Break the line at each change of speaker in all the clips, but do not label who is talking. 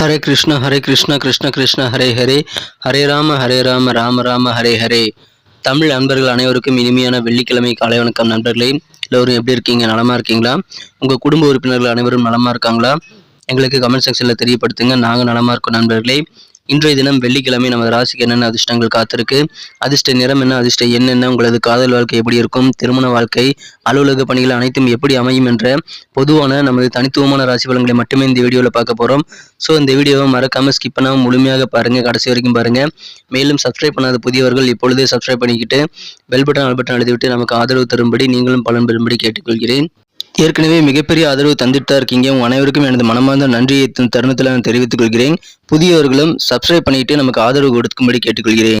ஹரே கிருஷ்ண ஹரே கிருஷ்ண கிருஷ்ண கிருஷ்ண ஹரே ஹரே ஹரே ராம ஹரே ராம ராம ராம ஹரே ஹரே தமிழ் நண்பர்கள் அனைவருக்கும் இனிமையான வெள்ளிக்கிழமை காலை வணக்கம் நண்பர்களே. எல்லோரும் எப்படி இருக்கீங்க? நலமாக இருக்கீங்களா? உங்கள் குடும்ப உறுப்பினர்கள் அனைவரும் நலமாக இருக்காங்களா? எங்களுக்கு கமெண்ட் செக்ஷனில் தெரியப்படுத்துங்க. நாங்கள் நலமாக இருக்கோம் நண்பர்களே. இன்றைய தினம் வெள்ளிக்கிழமை நமது ராசிக்கு என்னென்ன அதிர்ஷ்டங்கள் காத்திருக்கு? அதிர்ஷ்ட நிறம் என்ன அதிர்ஷ்ட என்னென்ன உங்களது காதல் வாழ்க்கை எப்படி இருக்கும்? திருமண வாழ்க்கை அலுவலக பணிகள் அனைத்தும் எப்படி அமையும் என்ற பொதுவான நமது தனித்துவமான ராசி பலன்களை மட்டுமே இந்த வீடியோவில் பார்க்க போகிறோம் ஸோ இந்த வீடியோவை மறக்காம ஸ்கிப் பண்ணாமல் முழுமையாக பாருங்க. கடைசி வரைக்கும் பாருங்க. மேலும் சப்ஸ்கிரைப் பண்ணாத புதியவர்கள் இப்பொழுதே சப்ஸ்கிரைப் பண்ணிக்கிட்டு பெல் பட்டன் அல் பட்டன் எழுதிவிட்டு நமக்கு ஆதரவு தரும்படி நீங்களும் பலன் பெறும்படி கேட்டுக்கொள்கிறேன். ஏற்கனவே மிகப்பெரிய ஆதரவு தந்துட்டு இருக்கீங்க. உங்கள் அனைவருக்கும் எனது மனமார்ந்த நன்றியை தருணத்தில் நான் தெரிவித்துக் கொள்கிறேன். புதியவர்களும் சப்ஸ்கிரைப் பண்ணிட்டு நமக்கு ஆதரவு கொடுக்கும்படி கேட்டுக்கொள்கிறேன்.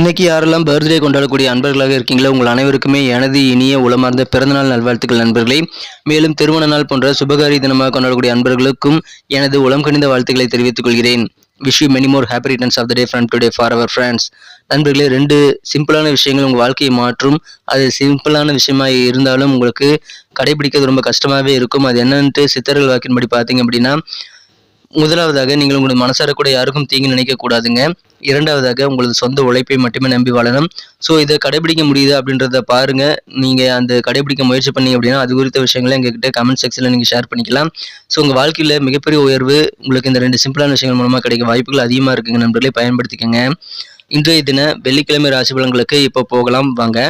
இன்னைக்கு யாரெல்லாம் பர்த்டே கொண்டாடக்கூடிய அன்பர்களாக இருக்கீங்களோ உங்கள் அனைவருக்குமே எனது இனிய உளமார்ந்த பிறந்தநாள் நல்வாழ்த்துக்கள் நண்பர்களே. மேலும் திருமண நாள் போன்ற சுபகாரி தினமாக கொண்டாடக்கூடிய அன்பர்களுக்கும் எனது உளம் கணிந்த வாழ்த்துக்களை தெரிவித்துக் கொள்கிறேன். Wish you many more happy returns of the day from today for our friends நண்பர்களே ரெண்டு சிம்பிளான விஷயங்கள் உங்கள் வாழ்க்கையை மாற்றும். அது சிம்பிளான விஷயமாக இருந்தாலும் உங்களுக்கு கடைபிடிக்கிறது ரொம்ப கஷ்டமாகவே இருக்கும். அது என்னன்ட்டு சித்தர்கள் வாக்கின்படி பார்த்தீங்க அப்படின்னா முதலாவதாக நீங்கள் உங்களது மனசார கூட யாருக்கும் தீங்கு நினைக்க கூடாதுங்க. இரண்டாவதாக உங்களது சொந்த உழைப்பை மட்டுமே நம்பி வாழணும். ஸோ இதை கடைபிடிக்க முடியுது அப்படின்றத பாருங்க. நீங்க அந்த கடைபிடிக்க முயற்சி பண்ணீங்க அப்படின்னா அது குறித்த விஷயங்களை எங்ககிட்ட கமெண்ட் செக்ஷன்ல நீங்க ஷேர் பண்ணிக்கலாம். ஸோ உங்க வாழ்க்கையில மிகப்பெரிய உயர்வு உங்களுக்கு இந்த ரெண்டு சிம்பிளான விஷயங்கள் மூலமா கிடைக்க வாய்ப்புகள் அதிகமா இருக்குங்க நண்பர்களை. பயன்படுத்திக்கங்க. இன்றைய தின வெள்ளிக்கிழமை ராசி பலன்களுக்கு இப்போ போகலாம். வாங்க.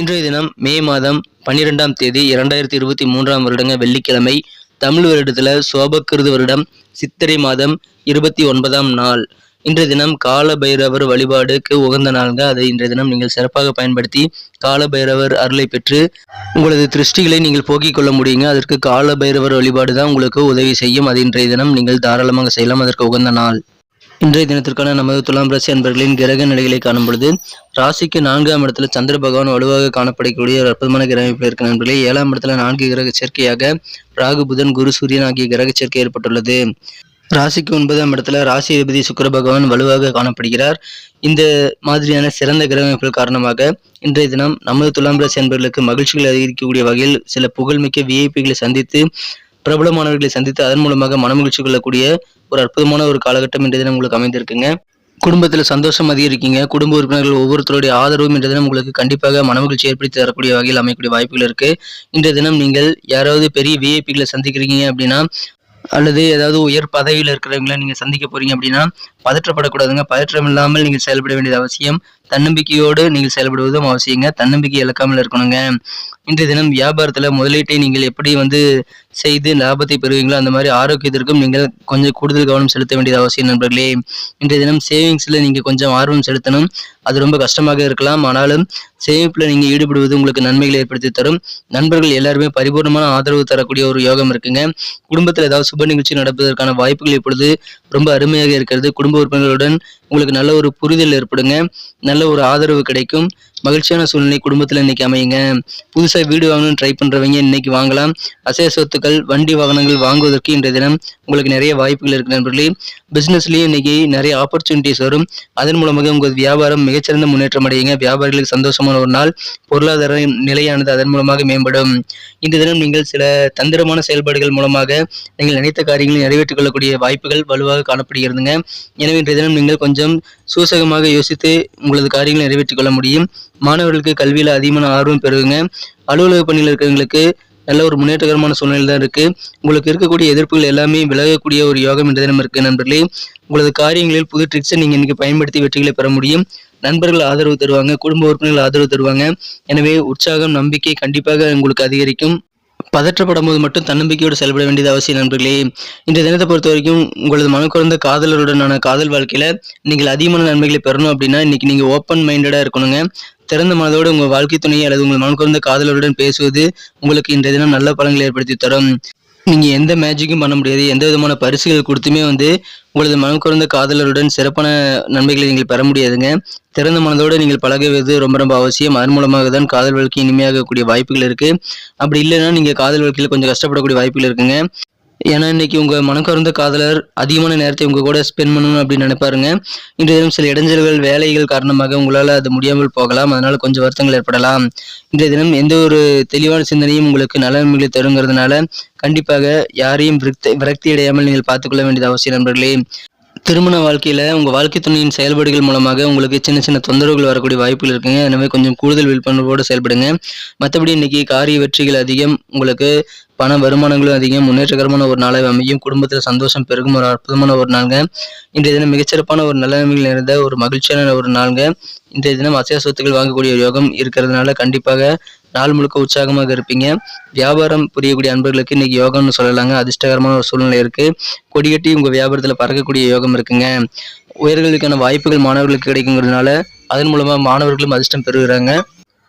இன்றைய தினம் மே மாதம் பன்னிரெண்டாம் தேதி இரண்டாயிரத்தி இருபத்தி மூன்றாம் வருடங்க வெள்ளிக்கிழமை தமிழ் வருடத்தில் சோபக்கிருது வருடம் சித்திரை மாதம் இருபத்தி ஒன்பதாம் நாள். இன்றைய தினம் கால பைரவர் வழிபாடுக்கு உகந்த நாளுங்க. அதை இன்றைய தினம் நீங்கள் சிறப்பாக பயன்படுத்தி கால பைரவர் அருளை பெற்று உங்களது திருஷ்டிகளை நீங்கள் போக்கிக் கொள்ள முடியுங்க. அதற்கு கால பைரவர் வழிபாடு தான் உங்களுக்கு உதவி செய்யும். அது இன்றைய தினம் நீங்கள் தாராளமாக செய்யலாம். அதற்கு உகந்த நாள். இன்றைய தினத்திற்கான நமது துலாம் ராசி அன்பர்களின் கிரக நிலைகளை காணும் பொழுது ராசிக்கு நான்காம் இடத்துல சந்திர பகவான் வலுவாக காணப்படக்கூடிய ஒரு அற்புதமான கிரகமைப்பில் இருக்க நண்பர்களே. ஏழாம் இடத்துல நான்கு கிரக சேர்க்கையாக ராகு புதன் குரு சூரியன் ஆகிய கிரக சேர்க்கை ஏற்பட்டுள்ளது. ராசிக்கு ஒன்பதாம் இடத்துல ராசி அதிபதி சுக்கர பகவான் வலுவாக காணப்படுகிறார். இந்த மாதிரியான சிறந்த கிரக அமைப்புகள் காரணமாக இன்றைய தினம் நமது துலாம் ராசி அன்பர்களுக்கு மகிழ்ச்சிகளை அதிகரிக்கக்கூடிய வகையில் சில புகழ்மிக்க விஐபிகளை சந்தித்து பிரபலமானவர்களை சந்தித்து அதன் மூலமாக மனமகிழ்ச்சி கொள்ளக்கூடிய ஒரு அற்புதமான ஒரு காலகட்டம் இன்றைய தினம் உங்களுக்கு அமைந்திருக்குங்க. குடும்பத்தில் சந்தோஷம் அதிகரிக்கீங்க. குடும்ப உறுப்பினர்கள் ஒவ்வொருத்தருடைய ஆதரவும் இன்றைய தினம் உங்களுக்கு கண்டிப்பாக மனமகிழ்ச்சி ஏற்படுத்தி தரக்கூடிய வகையில் அமையக்கூடிய வாய்ப்புகள் இருக்கு. இன்றைய தினம் நீங்கள் யாராவது பெரிய விஐபிகளை சந்திக்கிறீங்க அப்படின்னா அல்லது ஏதாவது உயர் பதவியில் இருக்கிறவங்கள நீங்கள் சந்திக்க போறீங்க அப்படின்னா பதற்றப்படக்கூடாதுங்க. பதற்றம் இல்லாமல் நீங்கள் செயல்பட வேண்டியது அவசியம். தன்னம்பிக்கையோடு நீங்கள் செயல்படுவதும் அவசியங்க. தன்னம்பிக்கை இழக்காமல் இருக்கணுங்க. இன்றைய தினம் வியாபாரத்தில் முதலீட்டை நீங்கள் எப்படி வந்து செய்து லாபத்தை பெறுவீங்களோ அந்த மாதிரி ஆரோக்கியத்திற்கும் நீங்கள் கொஞ்சம் கூடுதல் கவனம் செலுத்த வேண்டியது அவசியம் நண்பர்களே. இன்றைய தினம் சேவிங்ஸில் நீங்கள் கொஞ்சம் ஆர்வம் செலுத்தணும். அது ரொம்ப கஷ்டமாக இருக்கலாம். ஆனாலும் சேமிப்பில் நீங்கள் ஈடுபடுவது உங்களுக்கு நன்மைகளை ஏற்படுத்தி தரும். நண்பர்கள் எல்லாருமே பரிபூர்ணமான ஆதரவு தரக்கூடிய ஒரு யோகம் இருக்குங்க. குடும்பத்தில் ஏதாவது சுப நிகழ்ச்சி நடப்பதற்கான வாய்ப்புகள் இப்பொழுது ரொம்ப அருமையாக இருக்கிறது. குடும்ப உறுப்பினர்களுடன் உங்களுக்கு நல்ல ஒரு புரிதல் ஏற்படுங்க. நல்ல ஒரு ஆதரவு கிடைக்கும். மகிழ்ச்சியான சூழ்நிலை குடும்பத்தில் இன்னைக்கு அமையுங்க. புதுசாக வீடு வாங்கணும்னு ட்ரை பண்ணுறவங்க இன்னைக்கு வாங்கலாம். அசைய சொத்துக்கள் வண்டி வாகனங்கள் வாங்குவதற்கு இன்றைய தினம் உங்களுக்கு நிறைய வாய்ப்புகள் இருக்கு நண்பர்களே. பிஸ்னஸ்லேயும் இன்னைக்கு நிறைய ஆப்பர்ச்சுனிட்டிஸ் வரும். அதன் மூலமாக உங்கள் வியாபாரம் மிகச்சிறந்த முன்னேற்றம் அடையுங்க. வியாபாரிகளுக்கு சந்தோஷமான ஒரு நாள். பொருளாதார நிலையானது அதன் மூலமாக மேம்படும். இந்த தினம் நீங்கள் சில தந்திரமான செயல்பாடுகள் மூலமாக நீங்கள் நினைத்த காரியங்களை நிறைவேற்றிக் கொள்ளக்கூடிய வாய்ப்புகள் வலுவாக காணப்படுகிறதுங்க. எனவே இன்றைய தினம் நீங்கள் கொஞ்சம் சூசகமாக யோசித்து உங்களது காரியங்களை நிறைவேற்றிக் கொள்ள முடியும். மாணவர்களுக்கு கல்வியில் அதிகமான ஆர்வம் பெறுங்க. அலுவலக பணியில் இருக்கிறவங்களுக்கு நல்ல ஒரு முன்னேற்றகரமான சூழ்நிலை தான் இருக்கு. உங்களுக்கு இருக்கக்கூடிய எதிர்ப்புகள் எல்லாமே விலகக்கூடிய ஒரு யோகம் இந்த தினம் இருக்கு நண்பர்களே. உங்களது காரியங்களில் புது ட்ரிக்ஸை நீங்க இன்னைக்கு பயன்படுத்தி வெற்றிகளை பெற முடியும். நண்பர்கள் ஆதரவு தருவாங்க குடும்ப உறுப்பினர்கள் ஆதரவு தருவாங்க. எனவே உற்சாகம் நம்பிக்கை கண்டிப்பாக உங்களுக்கு அதிகரிக்கும். பதற்றப்படும் போது மட்டும் தன்னம்பிக்கையோடு செயல்பட வேண்டியது அவசியம் நண்பர்களே. இந்த தினத்தை பொறுத்த வரைக்கும் உங்களது மனக்குறந்த காதலருடனான காதல் வாழ்க்கையில நீங்கள் அதிகமான நன்மைகளை பெறணும் அப்படின்னா இன்னைக்கு நீங்க ஓப்பன் மைண்டடா இருக்கணுங்க. திறந்த மனதோடு உங்கள் வாழ்க்கை துணையை அல்லது உங்கள் மனக்குறந்த காதலருடன் பேசுவது உங்களுக்கு இன்றைய தினம் நல்ல பலன்களை ஏற்படுத்தி தரும். நீங்கள் எந்த மேஜிக்கும் பண்ண முடியாது. எந்த விதமான பரிசுகள் கொடுத்துமே வந்து உங்களது மனம் குறைந்த காதலருடன் சிறப்பான நன்மைகளை நீங்கள் பெற முடியாதுங்க. திறந்த மனதோடு நீங்கள் பழகுவது ரொம்ப ரொம்ப அவசியம். அதன் மூலமாக தான் காதல் வாழ்க்கை இனிமையாகக்கூடிய வாய்ப்புகள் இருக்குது அப்படி இல்லைன்னா நீங்கள் காதல் வாழ்க்கையில் கொஞ்சம் கஷ்டப்படக்கூடிய வாய்ப்புகள் இருக்குங்க. ஏன்னா இன்னைக்கு உங்கள் மனக்கருந்த காதலர் அதிகமான நேரத்தை உங்கள் கூட ஸ்பெண்ட் பண்ணணும் அப்படின்னு நினைப்பாருங்க. இன்றைய தினம் சில இடைஞ்சல்கள் வேலைகள் காரணமாக உங்களால் அது முடியாமல் போகலாம். அதனால் கொஞ்சம் வருத்தங்கள் ஏற்படலாம். இன்றைய தினம் எந்த ஒரு தெளிவான சிந்தனையும் உங்களுக்கு நல்ல நன்மைகளை தருங்கிறதுனால கண்டிப்பாக யாரையும் விரக்தி விரக்தி அடையாமல் நீங்கள் பார்த்துக்கொள்ள வேண்டியது அவசியம் நண்பர்களே. திருமண வாழ்க்கையில் உங்கள் வாழ்க்கை துணையின் செயல்பாடுகள் மூலமாக உங்களுக்கு சின்ன சின்ன தொந்தரவுகள் வரக்கூடிய வாய்ப்புகள் இருக்குங்க. எனவே கொஞ்சம் கூடுதல் விழிப்புணர்வோடு செயல்படுங்க. மற்றபடி இன்னைக்கு காரிய வெற்றிகள் அதிகம். உங்களுக்கு பண வருமானங்களும் அதிகம் முன்னேற்றகரமான ஒரு நாளாக அமையும் குடும்பத்தில் சந்தோஷம் பெருகும் ஒரு அற்புதமான ஒரு நாளுங்க. இன்றைய தினம் மிகச்சிறப்பான ஒரு நல்ல நிலைமைகள் நிறைந்த ஒரு மகிழ்ச்சியான ஒரு நாளுங்க. இன்றைய தினம் அசைய சொத்துக்கள் வாங்கக்கூடிய யோகம் இருக்கிறதுனால கண்டிப்பாக நாள் முழுக்க உற்சாகமாக இருப்பீங்க. வியாபாரம் புரியக்கூடிய அன்பர்களுக்கு இன்னைக்கு யோகம்னு சொல்லலாங்க. அதிர்ஷ்டகரமான ஒரு சூழ்நிலை இருக்கு. கொடிகட்டி உங்க வியாபாரத்தில் பறக்கக்கூடிய யோகம் இருக்குங்க. உயர்களுக்கான வாய்ப்புகள் மாணவர்களுக்கு கிடைக்குங்கிறதுனால அதன் மூலமா மாணவர்களும் அதிர்ஷ்டம் பெறுகிறாங்க.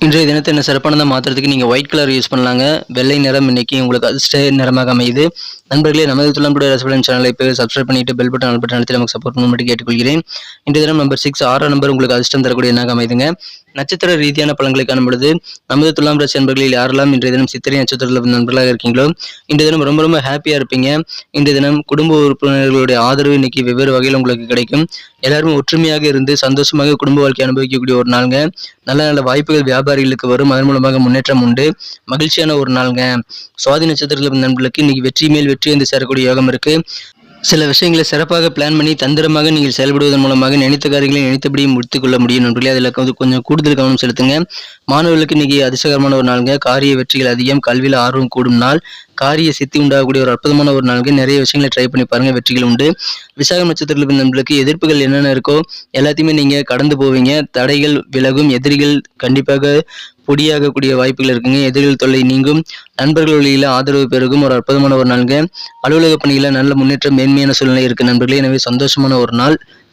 இன்றைய தினத்தை என்ன சிறப்பானதாக மாற்றுறதுக்கு நீங்கள் ஒயிட் கலர் யூஸ் பண்ணலாங்க. வெள்ளை நிறம் இன்னைக்கு உங்களுக்கு அதிர்ஷ்ட நிறமாக அமையுது. நண்பர்களே நமது துளம்புடைய ரெசிபிடன் சேனலை இப்போ சப்ஸ்கிரைப் பண்ணிட்டு பெல் பட்டன் பட்டன் அழுத்தி நமக்கு சப்போர்ட் பண்ணும்படி கேட்டுக்கொள்கிறேன். இன்றைய தினம் நம்பர் சிக்ஸ் ஆறாம் நம்பர் உங்களுக்கு அதிர்ஷ்டம் தரக்கூடிய எண்ணாக அமைதுங்க. நட்சத்திர ரீதியான பலன்களை காணும் பொழுது நமது துலாம் ராசி நண்பர்களில் யாரெல்லாம் இன்றைய தினம் சித்திரை நட்சத்திரத்தில் நண்பர்களாக இருக்கீங்களோ இன்றைய தினம் ரொம்ப ரொம்ப ஹாப்பியாக இருப்பீங்க. இன்றைய தினம் குடும்ப உறுப்பினர்களுடைய ஆதரவு இன்னைக்கு வெவ்வேறு வகையில் உங்களுக்கு கிடைக்கும். எல்லாருமே ஒற்றுமையாக இருந்து சந்தோஷமாக குடும்ப வாழ்க்கை அனுபவிக்கக்கூடிய ஒரு நாளுங்க. நல்ல நல்ல வாய்ப்புகள் வியாபாரிகளுக்கு வரும். அதன் மூலமாக முன்னேற்றம் உண்டு. மகிழ்ச்சியான ஒரு நாளுங்க. சுவாதி நட்சத்திரத்தில் நண்பர்களுக்கு இன்னைக்கு வெற்றி மேல் வெற்றி வந்து சேரக்கூடிய யோகம் இருக்கு. சில விஷயங்களை சிறப்பாக பிளான் பண்ணி தந்திரமாக நீங்கள் செயல்படுவதன் மூலமாக நினைத்த காரியங்களை நினைத்தபடியும் முடித்துக் கொள்ள முடியும் நண்பர்களே. அதில் கொஞ்சம் கொஞ்சம் கூடுதல் கவனம் செலுத்துங்க. மாணவர்களுக்கு இன்னைக்கு அதிர்ஷ்டகரமான ஒரு நாளுங்க. காரிய வெற்றிகள் அதிகம் கல்வியில் ஆர்வம் கூடும் நாள். காரிய சித்தி உண்டாகக்கூடிய ஒரு அற்புதமான ஒரு நாளுக்கு நிறைய விஷயங்களை ட்ரை பண்ணி பாருங்க வெற்றிகள் உண்டு. விசாக நட்சத்திரத்தில் நண்பர்களுக்கு எதிர்ப்புகள் என்னென்ன இருக்கோ எல்லாத்தையுமே நீங்கள் கடந்து போவீங்க. தடைகள் விலகும் எதிரிகள் கண்டிப்பாக பொடியாகக்கூடிய வாய்ப்புகள் இருக்குங்க. எதிரிகள் தொல்லை நீங்கும். நண்பர்கள் வழியில் ஆதரவு பெருகும். ஒரு அற்புதமான ஒரு நாளுங்க. அலுவலக பணியில நல்ல முன்னேற்றம் மேன்மையான சூழ்நிலை இருக்கு நண்பர்களே. எனவே சந்தோஷமான ஒரு நாள்.